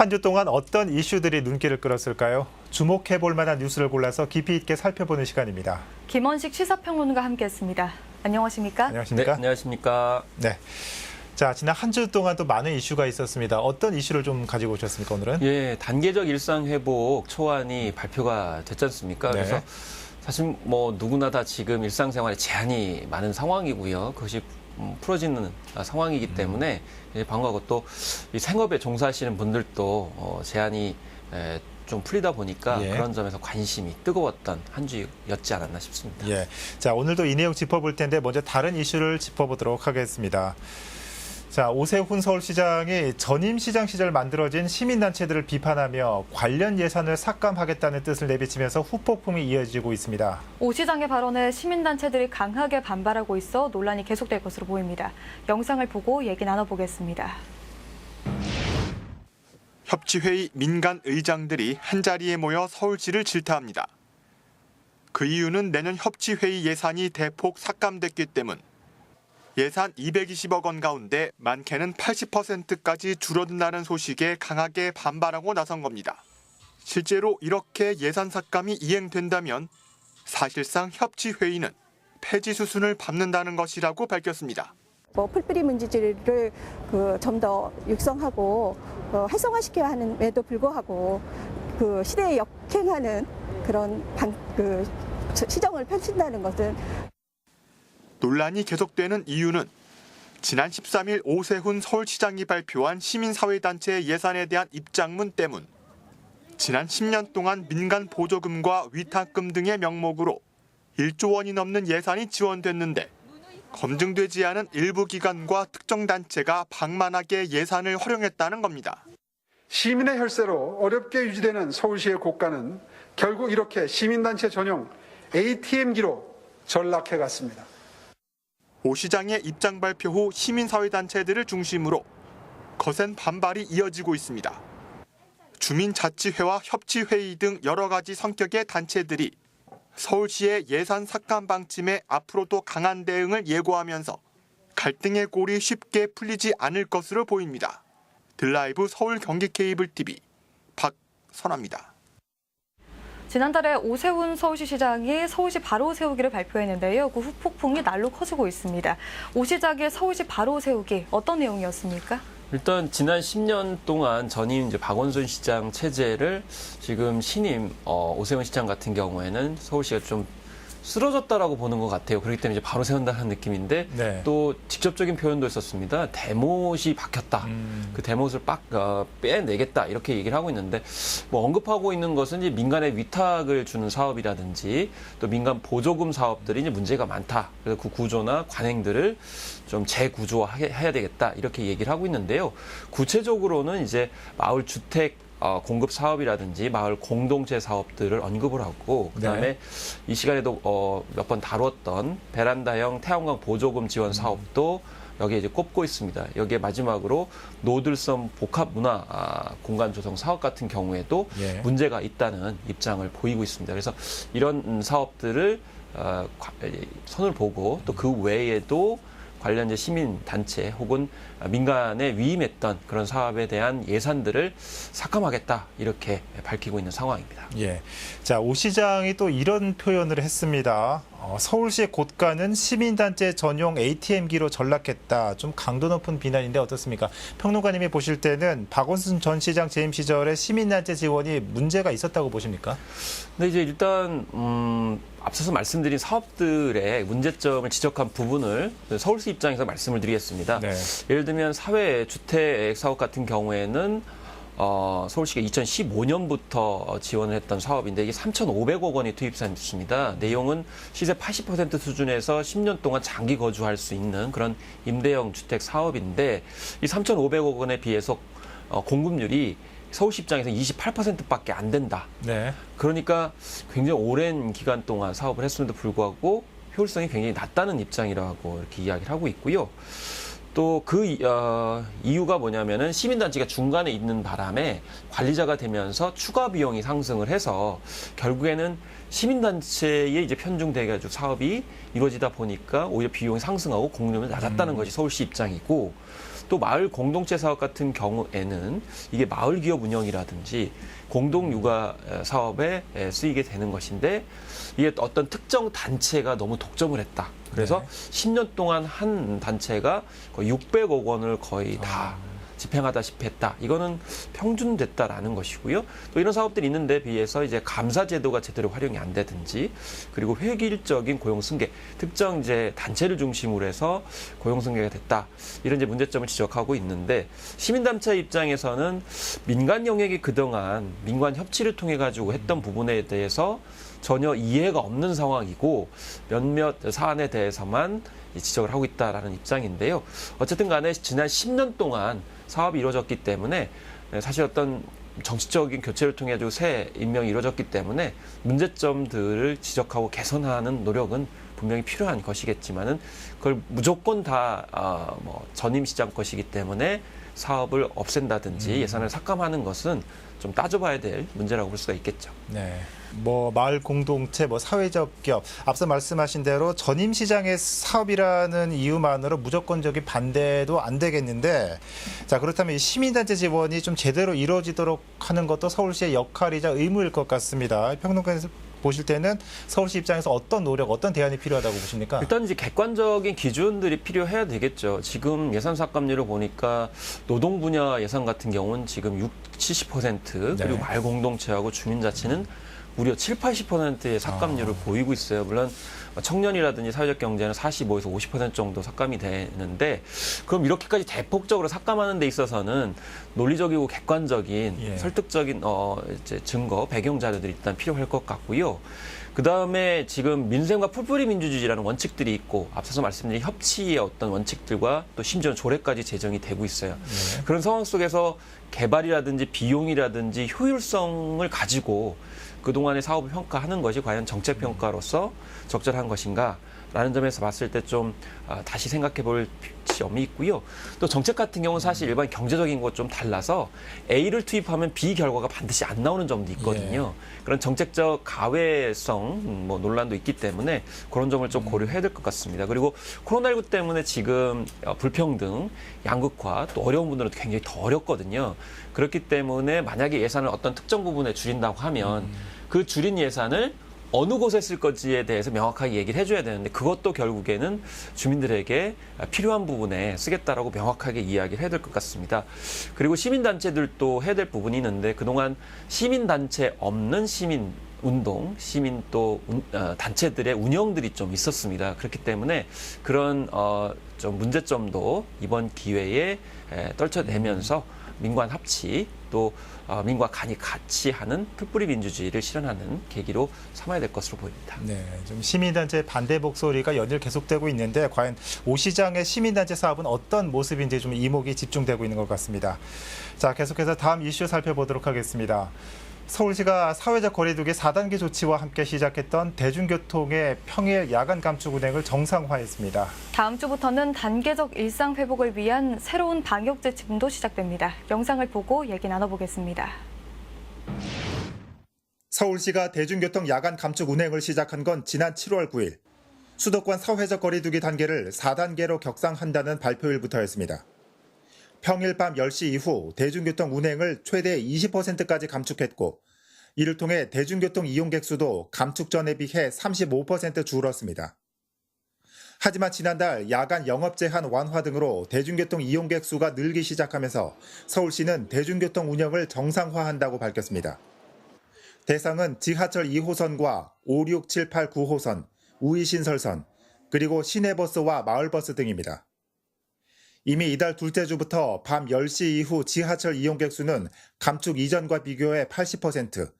한 주 동안 어떤 이슈들이 눈길을 끌었을까요? 주목해 볼 만한 뉴스를 골라서 깊이 있게 살펴보는 시간입니다. 김원식 시사평론가 함께했습니다. 안녕하십니까? 안녕하십니까? 네, 안녕하십니까. 네. 자, 지난 한 주 동안 또 많은 이슈가 있었습니다. 어떤 이슈를 좀 가지고 오셨습니까, 오늘은? 예, 단계적 일상 회복 초안이 발표가 됐지 않습니까? 네. 그래서 사실 뭐 누구나 다 지금 일상생활에 제한이 많은 상황이고요. 그것이 음, 풀어지는 아, 상황이기 때문에 이제 방과후 또이 생업에 종사하시는 분들도 어, 제한이 에, 좀 풀리다 보니까 예. 그런 점에서 관심이 뜨거웠던 한 주였지 않았나 싶습니다. 예. 자, 오늘도 이 내용 짚어볼 텐데 먼저 다른 이슈를 짚어보도록 하겠습니다. 자, 오세훈 서울시장이 전임 시장 시절 만들어진 시민단체들을 비판하며 관련 예산을 삭감하겠다는 뜻을 내비치면서 후폭풍이 이어지고 있습니다. 오 시장의 발언에 시민단체들이 강하게 반발하고 있어 논란이 계속될 것으로 보입니다. 영상을 보고 얘기 나눠보겠습니다. 협치회의 민간 의장들이 한자리에 모여 서울시를 질타합니다. 그 이유는 내년 협치회의 예산이 대폭 삭감됐기 때문. 예산 220억 원 가운데 많게는 80%까지 줄어든다는 소식에 강하게 반발하고 나선 겁니다. 실제로 이렇게 예산 삭감이 이행된다면 사실상 협치 회의는 폐지 수순을 밟는다는 것이라고 밝혔습니다. 뭐 풀뿌리 문지지를 그 좀 더 육성하고 어, 활성화시켜야 하는에도 불구하고 그 시대에 역행하는 그런 방, 그 시정을 펼친다는 것은 논란이 계속되는 이유는 지난 13일 오세훈 서울시장이 발표한 시민사회단체 예산에 대한 입장문 때문. 지난 10년 동안 민간 보조금과 위탁금 등의 명목으로 1조 원이 넘는 예산이 지원됐는데 검증되지 않은 일부 기관과 특정 단체가 방만하게 예산을 활용했다는 겁니다. 시민의 혈세로 어렵게 유지되는 서울시의 고가는 결국 이렇게 시민단체 전용 ATM기로 전락해 갔습니다. 오 시장의 입장 발표 후 시민사회단체들을 중심으로 거센 반발이 이어지고 있습니다. 주민자치회와 협치회의 등 여러 가지 성격의 단체들이 서울시의 예산 삭감 방침에 앞으로도 강한 대응을 예고하면서 갈등의 골이 쉽게 풀리지 않을 것으로 보입니다. 들라이브 서울 경기 케이블 TV 박선아입니다. 지난달에 오세훈 서울시 시장이 서울시 바로 세우기를 발표했는데요. 그 후폭풍이 날로 커지고 있습니다. 오 시장의 서울시 바로 세우기 어떤 내용이었습니까? 일단 지난 10년 동안 전임 이제 박원순 시장 체제를 지금 신임 어, 오세훈 시장 같은 경우에는 서울시가 좀 쓰러졌다라고 보는 것 같아요. 그렇기 때문에 이제 바로 세운다는 느낌인데 네. 또 직접적인 표현도 있었습니다. 대못이 박혔다. 음. 그 대못을 빡 어, 빼내겠다 이렇게 얘기를 하고 있는데 뭐 언급하고 있는 것은 이제 민간에 위탁을 주는 사업이라든지 또 민간 보조금 사업들이 이제 문제가 많다. 그래서 그 구조나 관행들을 좀 재구조화해야 되겠다 이렇게 얘기를 하고 있는데요. 구체적으로는 이제 마을 주택 어, 공급 사업이라든지 마을 공동체 사업들을 언급을 하고 그다음에 네. 이 시간에도 어, 몇 번 다뤘던 베란다형 태양광 보조금 지원 사업도 여기에 이제 꼽고 있습니다. 여기에 마지막으로 노들섬 복합 문화 아, 공간 조성 사업 같은 경우에도 예. 문제가 있다는 입장을 보이고 있습니다. 그래서 이런 음, 사업들을 어, 선을 보고 또 그 외에도 관련 이제 시민 단체 혹은 민간에 위임했던 그런 사업에 대한 예산들을 삭감하겠다 이렇게 밝히고 있는 상황입니다. 예. 자, 오 시장이 또 이런 표현을 했습니다. 어, 서울시의 고가는 시민단체 전용 ATM기로 전락했다. 좀 강도 높은 비난인데 어떻습니까? 평론가님이 보실 때는 박원순 전 시장 재임 시절에 시민단체 지원이 문제가 있었다고 보십니까? 근데 이제 일단 음, 앞서서 말씀드린 사업들의 문제점을 지적한 부분을 서울시 입장에서 말씀을 드리겠습니다. 네. 예를 들면 사회 주택 사업 같은 경우에는 어, 서울시가 2015년부터 지원을 했던 사업인데 이게 3,500억 원이 투입됐습니다. 내용은 시세 80% 수준에서 10년 동안 장기 거주할 수 있는 그런 임대형 주택 사업인데 이 3,500억 원에 비해서 어, 공급률이 서울시 입장에서 28%밖에 안 된다. 네. 그러니까 굉장히 오랜 기간 동안 사업을 했음에도 불구하고 효율성이 굉장히 낮다는 입장이라고 이렇게 이야기를 하고 있고요. 또그 이유가 뭐냐면은 시민단체가 중간에 있는 바람에 관리자가 되면서 추가 비용이 상승을 해서 결국에는 시민단체에 이제 편중돼가지고 사업이 이루어지다 보니까 오히려 비용이 상승하고 공률이 낮았다는 것이 서울시 입장이고 또 마을 공동체 사업 같은 경우에는 이게 마을 기업 운영이라든지 공동 육아 사업에 쓰이게 되는 것인데 이게 어떤 특정 단체가 너무 독점을 했다. 그래서 10년 동안 한 단체가 거의 600억 원을 거의 다 집행하다시피 했다. 이거는 평준됐다라는 것이고요. 또 이런 사업들이 있는데 비해서 이제 감사 제도가 제대로 활용이 안 되든지 그리고 획일적인 고용 승계, 특정 이제 단체를 중심으로 해서 고용 승계가 됐다. 이런 이제 문제점을 지적하고 있는데 시민단체 입장에서는 민간 영역이 그동안 민관 협치를 통해 가지고 했던 부분에 대해서 전혀 이해가 없는 상황이고 몇몇 사안에 대해서만 지적을 하고 있다라는 입장인데요. 어쨌든 간에 지난 10년 동안 사업이 이루어졌기 때문에 사실 어떤 정치적인 교체를 통해 가지고 새 임명이 이루어졌기 때문에 문제점들을 지적하고 개선하는 노력은 분명히 필요한 것이겠지만은 그걸 무조건 다뭐 전임 시장 것이기 때문에 사업을 없앤다든지 예산을 삭감하는 것은 좀 따져봐야 될 문제라고 볼 수가 있겠죠. 네. 뭐 마을 공동체, 뭐 사회적 기업 앞서 말씀하신 대로 전임 시장의 사업이라는 이유만으로 무조건적인 반대도 안 되겠는데 자 그렇다면 이 시민단체 지원이 좀 제대로 이루어지도록 하는 것도 서울시의 역할이자 의무일 것 같습니다. 평론가에서 보실 때는 서울시 입장에서 어떤 노력, 어떤 대안이 필요하다고 보십니까? 일단 이제 객관적인 기준들이 필요해야 되겠죠. 지금 예산 삭감률을 보니까 노동 분야 예산 같은 경우는 지금 6, 70% 네. 그리고 마을 공동체하고 주민자치는 무려 7, 80%의 삭감률을 보이고 있어요. 물론 청년이라든지 사회적 경제는 45에서 50% 정도 삭감이 되는데 그럼 이렇게까지 대폭적으로 삭감하는 데 있어서는 논리적이고 객관적인 예. 설득적인 어 이제 증거 배경 자료들이 일단 필요할 것 같고요. 그 다음에 지금 민생과 풀뿌리 민주주의라는 원칙들이 있고 앞서서 말씀드린 협치의 어떤 원칙들과 또 심지어 조례까지 제정이 되고 있어요. 그런 상황 속에서 개발이라든지 비용이라든지 효율성을 가지고 그동안의 사업을 평가하는 것이 과연 정책 평가로서 적절한 것인가? 라는 점에서 봤을 때좀 아, 다시 생각해 볼 점이 있고요. 또 정책 같은 경우는 사실 일반 경제적인 것 좀 달라서 A를 투입하면 B 결과가 반드시 안 나오는 점도 있거든요. 그런 정책적 가외성 음, 뭐 논란도 있기 때문에 그런 점을 좀 고려해야 될 것 같습니다. 그리고 코로나19 때문에 지금 어, 불평등, 양극화 또 어려운 분들은 굉장히 더 어렵거든요. 그렇기 때문에 만약에 예산을 어떤 특정 부분에 줄인다고 하면 그 줄인 예산을 어느 곳에 쓸 건지에 대해서 명확하게 얘기를 해줘야 되는데 그것도 결국에는 주민들에게 필요한 부분에 쓰겠다라고 명확하게 이야기를 해야 될 것 같습니다. 그리고 시민단체들도 해야 될 부분이 있는데 그동안 시민단체 없는 시민 운동, 시민 또 운- 어, 단체들의 운영들이 좀 있었습니다. 그렇기 때문에 그런 어, 좀 문제점도 이번 기회에 에, 떨쳐내면서 민관 합치 또 어, 민과 간이 같이 하는 풀뿌리 민주주의를 실현하는 계기로 삼아야 될 것으로 보입니다. 네, 좀 시민단체 반대 목소리가 연일 계속되고 있는데 과연 오 시장의 시민단체 사업은 어떤 모습인지 좀 이목이 집중되고 있는 것 같습니다. 자, 계속해서 다음 이슈 살펴보도록 하겠습니다. 서울시가 사회적 거리두기 4단계 조치와 함께 시작했던 대중교통의 평일 야간 감축 운행을 정상화했습니다. 다음 주부터는 단계적 일상 회복을 위한 새로운 방역 지침도 시작됩니다. 영상을 보고 얘기 나눠보겠습니다. 서울시가 대중교통 야간 감축 운행을 시작한 건 지난 7월 9일. 수도권 사회적 거리두기 단계를 4단계로 격상한다는 발표일부터였습니다. 평일 밤 10시 이후 대중교통 운행을 최대 20%까지 감축했고, 이를 통해 대중교통 이용객 수도 감축 전에 비해 35% 줄었습니다. 하지만 지난달 야간 영업 제한 완화 등으로 대중교통 이용객 수가 늘기 시작하면서 서울시는 대중교통 운영을 정상화한다고 밝혔습니다. 대상은 지하철 2호선과 5, 6, 7, 8, 9호선, 우이신설선, 그리고 시내버스와 마을버스 등입니다. 이미 이달 둘째 주부터 밤 10시 이후 지하철 이용객 수는 감축 이전과 비교해 80%,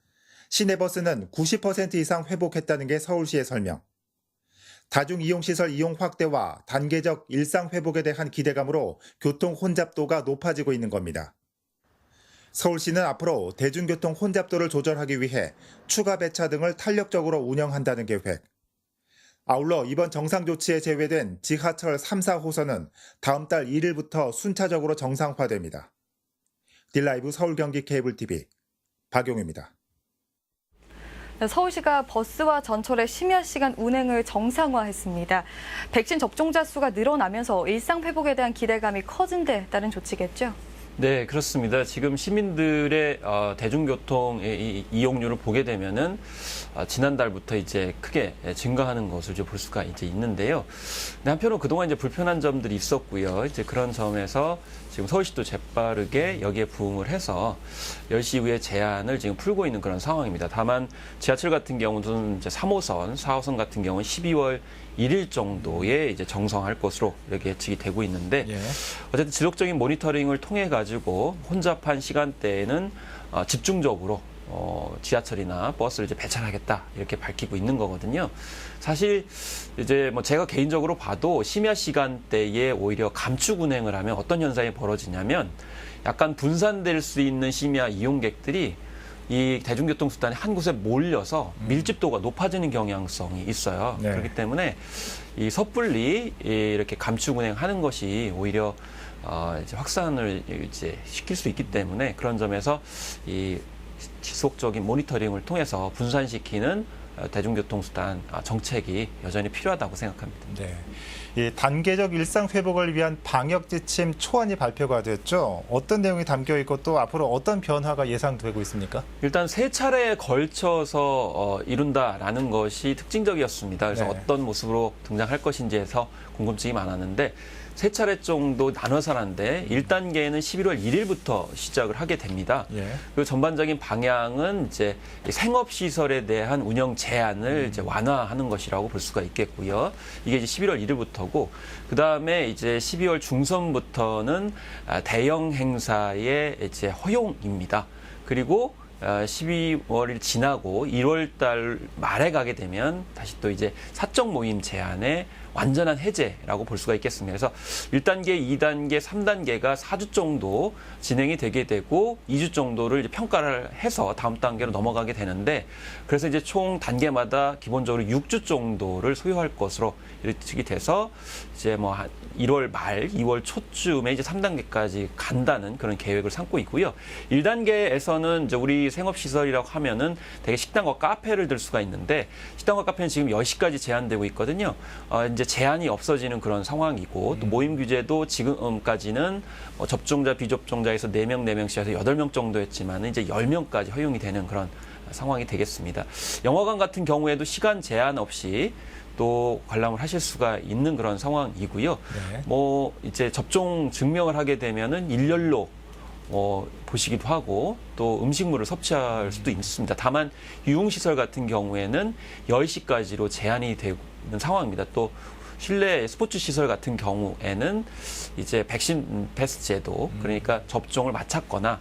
시내버스는 90% 이상 회복했다는 게 서울시의 설명. 다중이용시설 이용 확대와 단계적 일상 회복에 대한 기대감으로 교통 혼잡도가 높아지고 있는 겁니다. 서울시는 앞으로 대중교통 혼잡도를 조절하기 위해 추가 배차 등을 탄력적으로 운영한다는 계획. 아울러 이번 정상 조치에 제외된 지하철 3, 4호선은 다음 달 1일부터 순차적으로 정상화됩니다. 딜라이브 서울 경기 케이블 TV 박용입니다. 네, 서울시가 버스와 전철의 심야 시간 운행을 정상화했습니다. 백신 접종자 수가 늘어나면서 일상 회복에 대한 기대감이 커진 데 따른 조치겠죠. 네, 그렇습니다. 지금 시민들의 어, 대중교통의 이- 이용률을 보게 되면은 어, 지난달부터 이제 크게 증가하는 것을 이제 볼 수가 이제 있는데요. 근데 한편으로 그동안 이제 불편한 점들이 있었고요. 이제 그런 점에서 지금 서울시도 재빠르게 여기에 부응을 해서 10시 이후에 제한을 지금 풀고 있는 그런 상황입니다. 다만 지하철 같은 경우는 이제 3호선, 4호선 같은 경우는 12월 1일 정도에 이제 정성할 것으로 이렇게 예측이 되고 있는데 예. 어쨌든 지속적인 모니터링을 통해 가지고 혼잡한 시간대에는 어, 집중적으로 어, 지하철이나 버스를 이제 배차하겠다 이렇게 밝히고 있는 거거든요. 사실 이제 뭐 제가 개인적으로 봐도 심야 시간대에 오히려 감축 운행을 하면 어떤 현상이 벌어지냐면 약간 분산될 수 있는 심야 이용객들이 이 대중교통 수단이 한 곳에 몰려서 밀집도가 높아지는 경향성이 있어요. 네. 그렇기 때문에 이 섣불리 이 이렇게 감축 운행하는 것이 오히려 어 이제 확산을 이제 시킬 수 있기 때문에 그런 점에서 이 지속적인 모니터링을 통해서 분산시키는 어, 대중교통 수단 아, 정책이 여전히 필요하다고 생각합니다. 네. 이 단계적 일상 회복을 위한 방역 지침 초안이 발표가 됐죠. 어떤 내용이 담겨 있고 또 앞으로 어떤 변화가 예상되고 있습니까? 일단 세 차례에 걸쳐서 어, 이룬다라는 것이 특징적이었습니다. 그래서 네. 어떤 모습으로 등장할 것인지에서 궁금증이 많았는데 세 차례 정도 나눠서 하는데 1단계는 11월 1일부터 시작을 하게 됩니다. 예. 그 전반적인 방향은 이제 이 생업 시설에 대한 운영 제한을 이제 완화하는 것이라고 볼 수가 있겠고요. 이게 이제 11월 1일부터고 그 다음에 이제 12월 중선부터는 아, 대형 행사의 이제 허용입니다. 그리고 12월이 지나고 1월 달 말에 가게 되면 다시 또 이제 사적 모임 제한의 완전한 해제라고 볼 수가 있겠습니다. 그래서 1단계, 2단계, 3단계가 4주 정도 진행이 되게 되고 2주 정도를 평가를 해서 다음 단계로 넘어가게 되는데 그래서 이제 총 단계마다 기본적으로 6주 정도를 소요할 것으로 예측이 돼서 이제 뭐한 1월 말, 2월 초쯤에 이제 3단계까지 간다는 그런 계획을 삼고 있고요. 1단계에서는 이제 우리 생업시설이라고 하면은 되게 식당과 카페를 들 수가 있는데 식당과 카페는 지금 10시까지 제한되고 있거든요. 어, 이제 제한이 없어지는 그런 상황이고 또 모임 규제도 지금까지는 뭐 접종자, 비접종자에서 4명, 4명씩 해서 8명 정도였지만 이제 10명까지 허용이 되는 그런 상황이 되겠습니다. 영화관 같은 경우에도 시간 제한 없이 또 관람을 하실 수가 있는 그런 상황이고요. 네. 뭐 이제 접종 증명을 하게 되면은 일렬로 어, 보시기도 하고 또 음식물을 섭취할 수도 있습니다. 다만 유흥시설 같은 경우에는 10시까지로 제한이 되 는 상황입니다. 또 실내 스포츠 시설 같은 경우에는 이제 백신 패스 제도 그러니까 접종을 마쳤거나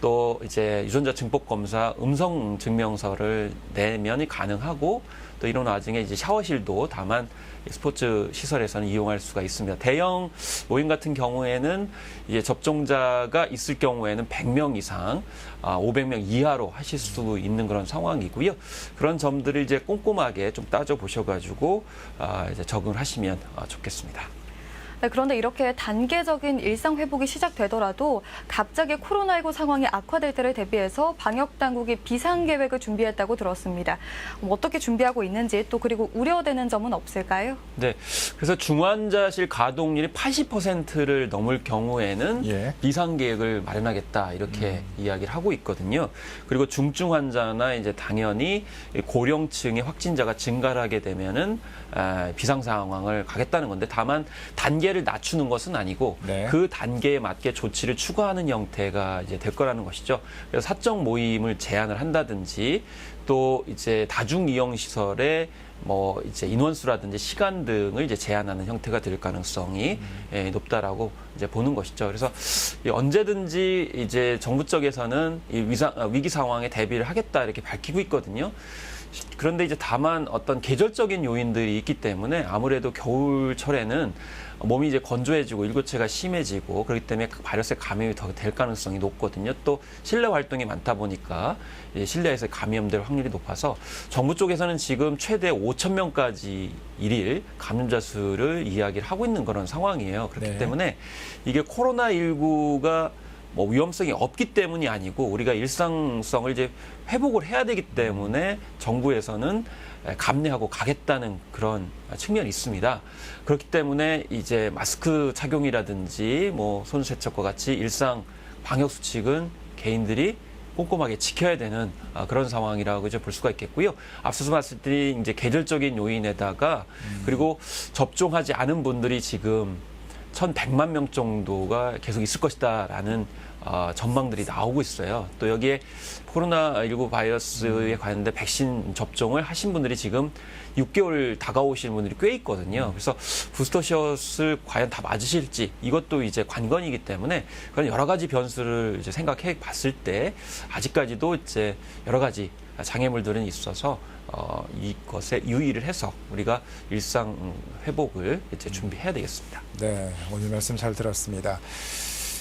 또 이제 유전자 증폭 검사 음성 증명서를 내면이 가능하고 또 이런 와중에 이제 샤워실도 다만 스포츠 시설에서는 이용할 수가 있습니다. 대형 모임 같은 경우에는 이제 접종자가 있을 경우에는 100명 이상, 아, 500명 이하로 하실 수 있는 그런 상황이고요. 그런 점들을 이제 꼼꼼하게 좀 따져 보셔가지고 아, 이제 적응을 하시면 아, 좋겠습니다. 네, 그런데 이렇게 단계적인 일상 회복이 시작되더라도 갑자기 코로나19 상황이 악화될 때를 대비해서 방역 당국이 비상 계획을 준비했다고 들었습니다. 뭐 어떻게 준비하고 있는지 또 그리고 우려되는 점은 없을까요? 네. 그래서 중환자실 가동률이 80%를 넘을 경우에는 예. 비상 계획을 마련하겠다 이렇게 이야기를 하고 있거든요. 그리고 중증 환자나 이제 당연히 고령층의 확진자가 증가하게 되면은 아, 비상 상황을 가겠다는 건데 다만 단계 를 낮추는 것은 아니고 네. 그 단계에 맞게 조치를 추가하는 형태가 이제 될 거라는 것이죠. 그래서 사적 모임을 제한을 한다든지 또 이제 다중 이용 시설에 뭐 이제 인원수라든지 시간 등을 이제 제한하는 형태가 될 가능성이 예, 높다라고 이제 보는 것이죠. 그래서 이 언제든지 이제 정부 쪽에서는 이 위상, 아, 위기 상황에 대비를 하겠다 이렇게 밝히고 있거든요. 그런데 이제 다만 어떤 계절적인 요인들이 있기 때문에 아무래도 겨울철에는 몸이 이제 건조해지고 일교체가 심해지고 그렇기 때문에 그 바이러스에 감염이 더 될 가능성이 높거든요. 또 실내 활동이 많다 보니까 이 실내에서 감염될 확률이 높아서 정부 쪽에서는 지금 최대 5천 명까지 일일 감염자 수를 이야기를 하고 있는 그런 상황이에요. 그렇기 네. 때문에 이게 코로나 19가 뭐 위험성이 없기 때문이 아니고 우리가 일상성을 이제 회복을 해야 되기 때문에 정부에서는 감내하고 가겠다는 그런 측면이 있습니다. 그렇기 때문에 이제 마스크 착용이라든지 뭐 손 세척과 같이 일상 방역 수칙은 개인들이 꼼꼼하게 지켜야 되는 아, 그런 상황이라고 이제 볼 수가 있겠고요. 앞서서 말씀드린 이제 계절적인 요인에다가 그리고 접종하지 않은 분들이 지금 1,100만 명 정도가 계속 있을 것이다라는 어, 전망들이 나오고 있어요. 또 여기에 코로나19 바이러스에 관련된 백신 접종을 하신 분들이 지금 6개월 다가오시는 분들이 꽤 있거든요. 그래서 부스터샷을 과연 다 맞으실지 이것도 이제 관건이기 때문에 그런 여러 가지 변수를 이제 생각해 봤을 때 아직까지도 이제 여러 가지 장애물들은 있어서 어, 이것에 유의를 해서 우리가 일상 회복을 이제 준비해야 되겠습니다. 네, 오늘 말씀 잘 들었습니다.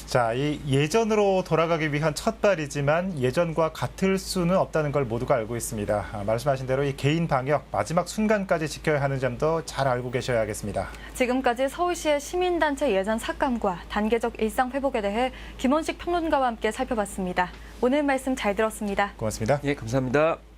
자, 이 예전으로 돌아가기 위한 첫 발이지만 예전과 같을 수는 없다는 걸 모두가 알고 있습니다. 아, 말씀하신 대로 이 개인 방역 마지막 순간까지 지켜야 하는 점도 잘 알고 계셔야겠습니다. 지금까지 서울시의 시민단체 예전 삭감과 단계적 일상 회복에 대해 김원식 평론가와 함께 살펴봤습니다. 오늘 말씀 잘 들었습니다. 고맙습니다. 예, 감사합니다.